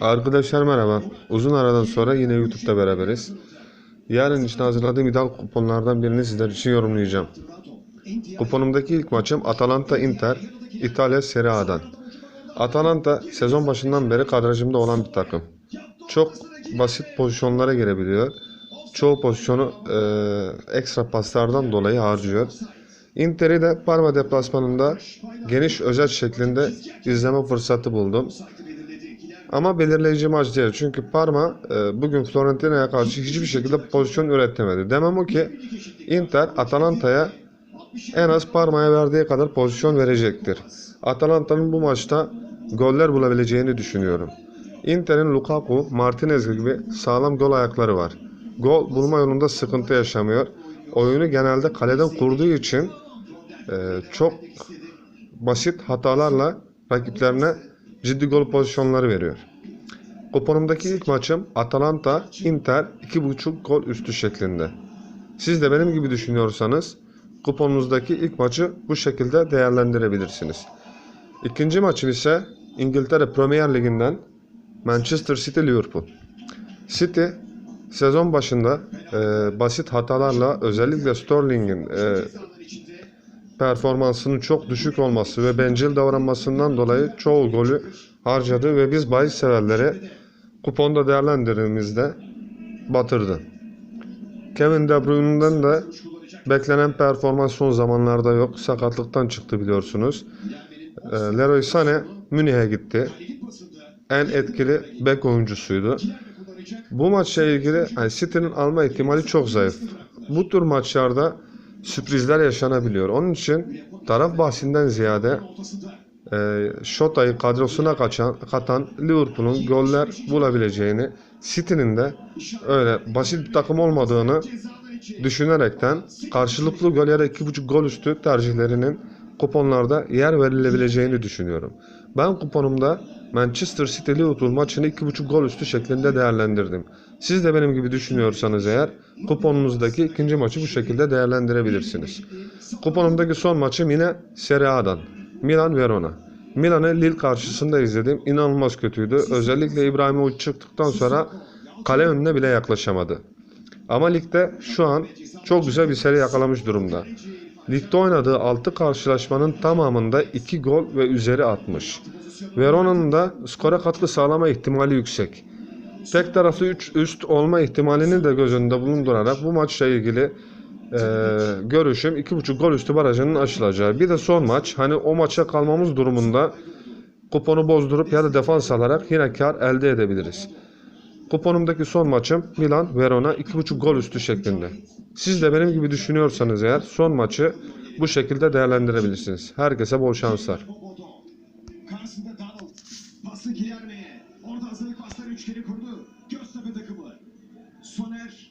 Arkadaşlar merhaba. Uzun aradan sonra yine YouTube'da beraberiz. Yarın için hazırladığım ideal kuponlardan birini sizler için yorumlayacağım. Kuponumdaki ilk maçım Atalanta Inter, İtalya Serie A'dan. Atalanta sezon başından beri kadrajımda olan bir takım. Çok basit pozisyonlara girebiliyor. Çoğu pozisyonu e, ekstra paslardan dolayı harcıyor. Inter'i de Parma deplasmanında geniş özet şeklinde izleme fırsatı buldum. Ama belirleyici maç değil. Çünkü Parma e, bugün Fiorentina'ya karşı hiçbir şekilde pozisyon üretemedi. Demem o ki Inter Atalanta'ya en az Parma'ya verdiği kadar pozisyon verecektir. Atalanta'nın bu maçta goller bulabileceğini düşünüyorum. Inter'in Lukaku, Martinez gibi sağlam gol ayakları var. Gol bulma yolunda sıkıntı yaşamıyor. Oyunu genelde kaleden kurduğu için e, çok basit hatalarla rakiplerine ciddi gol pozisyonları veriyor. Kuponumdaki ilk maçım Atalanta Inter 2.5 gol üstü şeklinde. Siz de benim gibi düşünüyorsanız kuponunuzdaki ilk maçı bu şekilde değerlendirebilirsiniz. İkinci maçım ise İngiltere Premier Ligi'nden Manchester City Liverpool. City sezon başında e, basit hatalarla özellikle Sterling'in e, performansının çok düşük olması ve bencil davranmasından dolayı çoğu golü harcadı ve biz bahis severleri kuponda değerlendirdiğimizde batırdı. Kevin De Bruyne'den de beklenen performans son zamanlarda yok. Sakatlıktan çıktı biliyorsunuz. E, Leroy Sané Münih'e gitti. En etkili bek oyuncusuydu. Bu maçla ilgili yani City'nin alma ihtimali çok zayıf. Bu tür maçlarda sürprizler yaşanabiliyor. Onun için taraf bahsinden ziyade e, Şota'yı kadrosuna kaçan, katan Liverpool'un goller bulabileceğini, City'nin de öyle basit bir takım olmadığını düşünerekten karşılıklı gol ya da 2.5 gol üstü tercihlerinin kuponlarda yer verilebileceğini düşünüyorum. Ben kuponumda Manchester City Liverpool maçını 2.5 gol üstü şeklinde değerlendirdim. Siz de benim gibi düşünüyorsanız eğer kuponunuzdaki ikinci maçı bu şekilde değerlendirebilirsiniz. Kuponumdaki son maçım yine Serie A'dan. Milan Verona. Milan'ı Lille karşısında izledim. İnanılmaz kötüydü. Özellikle İbrahimovic çıktıktan sonra kale önüne bile yaklaşamadı. Ama ligde şu an çok güzel bir seri yakalamış durumda. Ligde oynadığı 6 karşılaşmanın tamamında 2 gol ve üzeri atmış. Verona'nın da skora katkı sağlama ihtimali yüksek. Tek taraflı 3 üst olma ihtimalini de göz önünde bulundurarak bu maçla ilgili e, görüşüm 2.5 gol üstü barajının aşılacağı. Bir de son maç hani o maça kalmamız durumunda kuponu bozdurup ya da defans alarak yine kar elde edebiliriz. Kuponumdaki son maçım Milan Verona 2.5 gol üstü şeklinde. Siz de benim gibi düşünüyorsanız eğer son maçı bu şekilde değerlendirebilirsiniz. Herkese bol şanslar. Guilherme'ye. Orada hazırlık pasları üç kere kurdu. Göztepe takımı. Soner